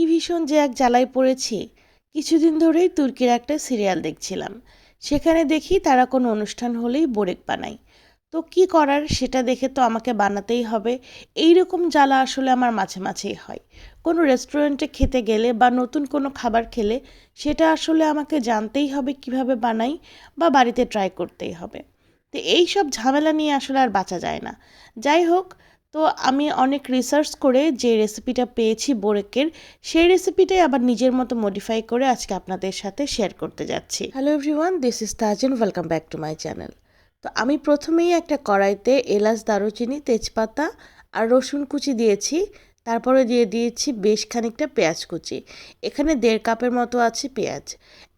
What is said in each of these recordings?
কি ভীষণ যে এক জ্বালায় পড়েছি। কিছুদিন ধরেই তুর্কির একটা সিরিয়াল দেখছিলাম। সেখানে দেখি তারা কোনো অনুষ্ঠান হলেই বোরেক বানায়। তো কি করার সেটা দেখে তো আমাকে বানাতেই হবে। এই রকম জ্বালা আসলে আমার মাঝে মাঝেই হয়। কোনো রেস্টুরেন্টে খেতে গেলে বা নতুন কোনো খাবার খেলে সেটা আসলে আমাকে জানতেই হবে কীভাবে বানাই বা বাড়িতে ট্রাই করতেই হবে। তো এই সব ঝামেলা নিয়ে আসলে আর বাঁচা যায় না। যাই হোক তো আমি অনেক রিসার্চ করে যে রেসিপিটা পেয়েছি বোরেকের, সেই রেসিপিটাই আবার নিজের মতো মডিফাই করে আজকে আপনাদের সাথে শেয়ার করতে যাচ্ছি। Hello everyone this is Tajen welcome back to my channel তো আমি প্রথমেই একটা কড়াইতে এলাচ, দারুচিনি, তেজপাতা আর রসুন কুচি দিয়েছি, তারপরে দিয়ে দিয়েছি বেশ খানিকটা পেঁয়াজ কুচি। এখানে দেড় কাপের মতো আছে পেঁয়াজ।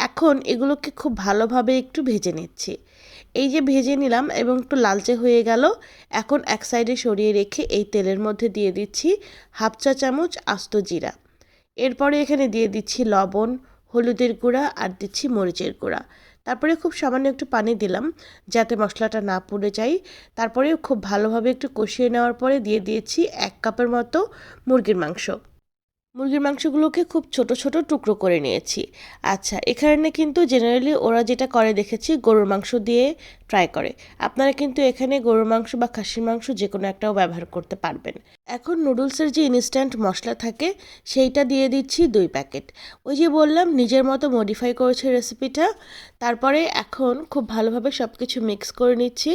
এখন এগুলোকে খুব ভালোভাবে একটু ভেজে নিচ্ছি। এই যে ভেজে নিলাম এবং একটু লালচে হয়ে গেল, এখন এক সাইডে সরিয়ে রেখে এই তেলের মধ্যে দিয়ে দিচ্ছি হাফ চা চামচ আস্ত জিরা। এরপরে এখানে দিয়ে দিচ্ছি লবণ, হলুদের গুঁড়া আর দিচ্ছি মরিচের গুঁড়া। তারপরে খুব সামান্য একটু পানি দিলাম যাতে মশলাটা না পুড়ে যায়। তারপরে খুব ভালোভাবে একটু কষিয়ে নেওয়ার পরে দিয়ে দিয়েছি এক কাপের মতো মুরগির মাংস। মুরগির মাংসগুলোকে খুব ছোট ছোট টুকরো করে নিয়েছি। আচ্ছা এখানে কিন্তু জেনারেলি ওরা যেটা করে দেখেছি, গরুর মাংস দিয়ে ট্রাই করে। আপনারা কিন্তু এখানে গরুর মাংস বা খাসির মাংস যে কোনো একটাও ব্যবহার করতে পারবেন। এখন নুডলসের যে ইনস্ট্যান্ট মশলা থাকে, সেইটা দিয়ে দিচ্ছি দুই প্যাকেট। ওই যে বললাম, নিজের মতো মডিফাই করেছে রেসিপিটা তারপরে এখন খুব ভালোভাবে সব কিছু মিক্স করে নিচ্ছি।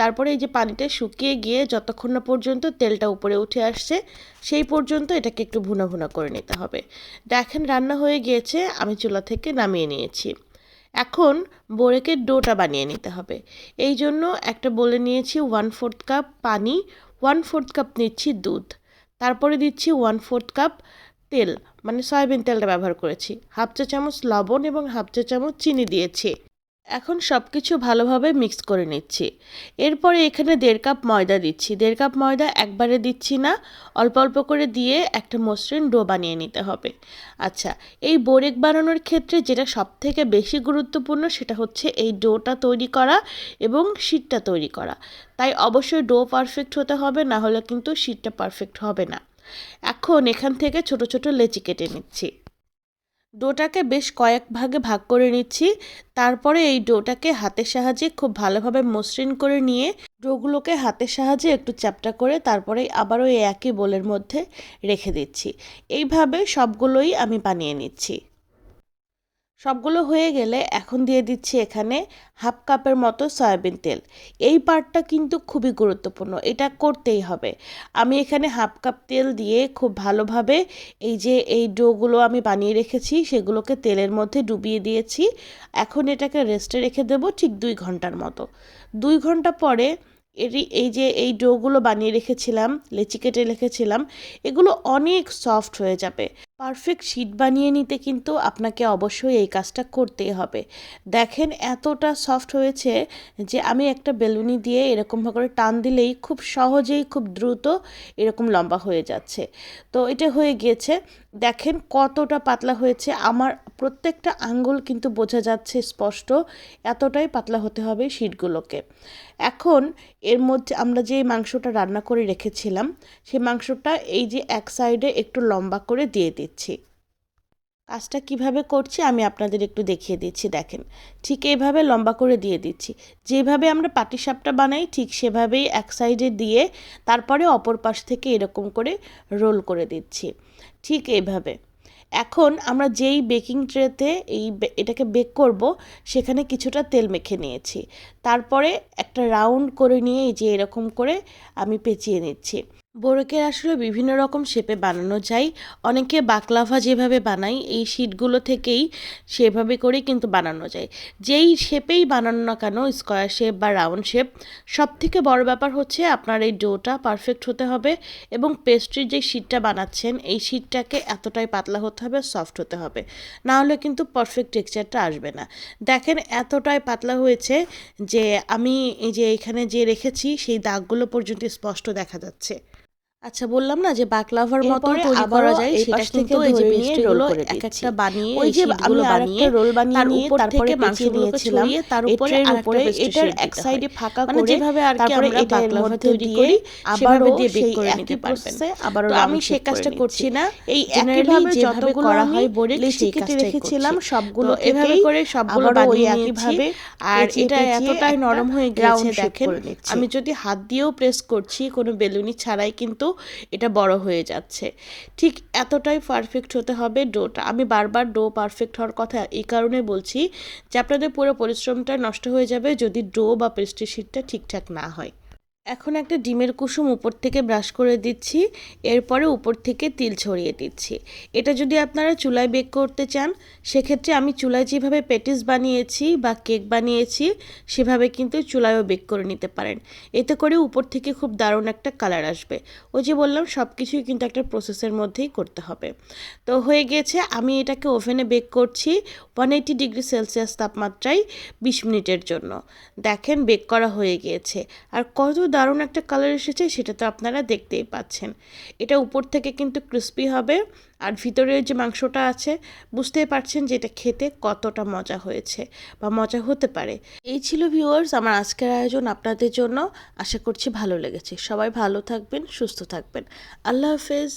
তারপরে এই যে পানিটা শুকিয়ে গিয়ে যতক্ষণ না পর্যন্ত তেলটা উপরে উঠে আসছে, সেই পর্যন্ত এটাকে একটু ভুনা ভুনা করে নিতে হবে। দেখেন, রান্না হয়ে গিয়েছে, আমি চুলা থেকে নামিয়ে নিয়েছি। এখন বোরেকের ডোটা বানিয়ে নিতে হবে। এই জন্য একটা বলে নিয়েছি ওয়ান ফোর্থ কাপ পানি ওয়ান ফোর্থ কাপ নিচ্ছি দুধ, তারপরে দিচ্ছি ওয়ান ফোর্থ কাপ তেল মানে সয়াবিন তেলটা ব্যবহার করেছি। হাফ চা চামচ লবণ এবং হাফ চা চামচ চিনি দিয়েছি। এখন সব কিছু ভালোভাবে মিক্স করে নিচ্ছি। এরপরে এখানে দেড় কাপ ময়দা দিচ্ছি। দেড় কাপ ময়দা একবারে দিচ্ছি না, অল্প অল্প করে দিয়ে একটা মসৃণ ডো বানিয়ে নিতে হবে। আচ্ছা এই বোরেক বানানোর ক্ষেত্রে যেটা সব থেকে বেশি গুরুত্বপূর্ণ সেটা হচ্ছে এই ডোটা তৈরি করা এবং শীতটা তৈরি করা। তাই অবশ্যই ডো পারফেক্ট হতে হবে, না হলে কিন্তু শীতটা পারফেক্ট হবে না। এখন এখান থেকে ছোট ছোট লেচি কেটে নিচ্ছি। ডোটাকে বেশ কয়েক ভাগে ভাগ করে নিচ্ছি। তারপরে এই ডোটাকে হাতের সাহায্যে খুব ভালোভাবে মসৃণ করে নিয়ে ডোগুলোকে হাতের সাহায্যে একটু চ্যাপটা করে তারপরে আবারও এই একই বোলের মধ্যে রেখে দিচ্ছি। এইভাবে সবগুলোই আমি বানিয়ে নিচ্ছি। সবগুলো হয়ে গেলে এখন দিয়ে দিচ্ছি এখানে হাফ কাপের মতো সয়াবিন তেল। এই পার্টটা কিন্তু খুবই গুরুত্বপূর্ণ, এটা করতেই হবে। আমি এখানে হাফ কাপ তেল দিয়ে খুব ভালোভাবে এই যে এই ডোগুলো আমি বানিয়ে রেখেছি, সেগুলোকে তেলের মধ্যে ডুবিয়ে দিয়েছি। এখন এটাকে রেস্টে রেখে দেবো ঠিক দুই ঘণ্টার মতো। দুই ঘণ্টা পরে এরই এই যে এই ডোগুলো বানিয়ে রেখেছিলাম, লেচি কেটে রেখেছিলাম, এগুলো অনেক সফট হয়ে যাবে। পারফেক্ট শিট বানিয়ে নিতে কিন্তু আপনাকে অবশ্যই এই কাজটা করতেই হবে। দেখেন এতটা সফট হয়েছে যে আমি একটা বেলুনি দিয়ে এরকমভাবে করে টান দিলেই খুব সহজেই খুব দ্রুত এরকম লম্বা হয়ে যাচ্ছে। তো এটা হয়ে গিয়েছে। দেখেন কতটা পাতলা হয়েছে। আমার প্রত্যেকটা আঙ্গুল কিন্তু বোঝা যাচ্ছে স্পষ্ট, এতটাই পাতলা হতে হবে শিটগুলোকে। এখন এর মধ্যে আমরা যে মাংসটা রান্না করে রেখেছিলাম সেই মাংসটা এই যে এক সাইডে একটু লম্বা করে দিয়ে দিচ্ছি। কাজটা কীভাবে করছি আমি আপনাদের একটু দেখিয়ে দিচ্ছি, দেখেন। ঠিক এইভাবে লম্বা করে দিয়ে দিচ্ছি। যেভাবে আমরা পাটিসাপটা বানাই, ঠিক সেভাবেই এক সাইডে দিয়ে তারপরে অপর পাশ থেকে এরকম করে রোল করে দিচ্ছি। ঠিক এইভাবে। এখন আমরা যেই বেকিং ট্রেতে এই এটাকে বেক করব, সেখানে কিছুটা তেল মেখে নিয়েছি। তারপরে একটা রাউন্ড করে নিয়ে এই যে এরকম করে আমি পেঁচিয়ে নিচ্ছি। বোরকের আসলে বিভিন্ন রকম শেপে বানানো যায়। অনেকে বাকলাভা যেভাবে বানাই এই শিটগুলো থেকেই সেভাবে করেই কিন্তু বানানো যায়। যেই শেপেই বানানো না কেন, স্কোয়ার শেপ বা রাউন্ড শেপ সব থেকে বড় ব্যাপার হচ্ছে আপনার এই ডোটা পারফেক্ট হতে হবে এবং পেস্ট্রির যে শিটটা বানাচ্ছেন, এই শিটটাকে এতটাই পাতলা হতে হবে, সফট হতে হবে। না হলে কিন্তু পারফেক্ট টেক্সচারটা আসবে না। দেখেন এতটাই পাতলা হয়েছে যে আমি এই যে এখানে যে রেখেছি, সেই দাগগুলো পর্যন্ত স্পষ্ট দেখা যাচ্ছে। আচ্ছা বললাম না যে বাকলাভার মতো তৈরি করা যায় সেটা কিন্তু এই যে পেস্ট্রিগুলো এক একটা বানিয়ে ওই যে আমি আরেকটা বানিয়ে roll বানিয়ে তার নিয়ে উপর তারপরে থেকে মাংসগুলোকে নিয়েছিলাম। তার উপরে tray-র উপরে এটার এক সাইডে ফাঁকা মানে করে যেভাবে আর কি আমরা বাকলাভা তৈরি করি সেভাবে দিয়ে বেক করে নিতে পারবেন। round আমি সেই কাজটা করছি না। এই একইভাবে যতগুলো করা হয় লেচি সেই কেটে কাজটাই রেখেছিলাম সবগুলো এভাবে করে সবগুলো বানিয়ে একইভাবে আর এটা এতটাই নরম হয়ে গেছে দেখেন আমি যদি হাত দিয়েও প্রেস করছি কোনো বেলুনি ছাড়াই কিন্তু এটা বড় হয়ে যাচ্ছে। ঠিক এতটাই পারফেক্ট হতে হবে ডোটা আমি বারবার ডো পারফেক্ট হওয়ার কথা এই কারণে বলছি যে আপনাদের পুরো পরিশ্রমটা নষ্ট হয়ে যাবে যদি ডো বা পেস্ট্রি শিটটা ঠিকঠাক না হয়। এখন একটা ডিমের কুসুম উপর থেকে ব্রাশ করে দিচ্ছি, এরপরে উপর থেকে তিল ছড়িয়ে দিচ্ছি। এটা যদি আপনারা চুলায় বেক করতে চান, সেক্ষেত্রে আমি চুলায় যেভাবে পেটিস বানিয়েছি বা কেক বানিয়েছি, সেভাবে কিন্তু চুলায়ও বেক করে নিতে পারেন। এতে করে উপর থেকে খুব দারুণ একটা কালার আসবে। ওই যে বললাম সব কিছুই কিন্তু একটা প্রসেসের মধ্যেই করতে হবে। তো হয়ে গিয়েছে আমি এটাকে ওভেনে বেক করছি ওয়ান এইটি ডিগ্রি সেলসিয়াস তাপমাত্রায় বিশ মিনিটের জন্য। দেখেন, বেক করা হয়ে গিয়েছে আর কত দারুণ একটা কালার এসেছে, সেটা তো আপনারা দেখতেই পাচ্ছেন। এটা উপর থেকে কিন্তু ক্রিস্পি হবে, আর ভিতরের যে মাংসটা আছে, বুঝতেই পারছেন যে এটা খেতে কতটা মজা হয়েছে, বা মজা হতে পারে। এই ছিল ভিউয়ার্স আমার আজকের আয়োজন আপনাদের জন্য। আশা করছি ভালো লেগেছে। সবাই ভালো থাকবেন, সুস্থ থাকবেন। আল্লাহ হাফেজ।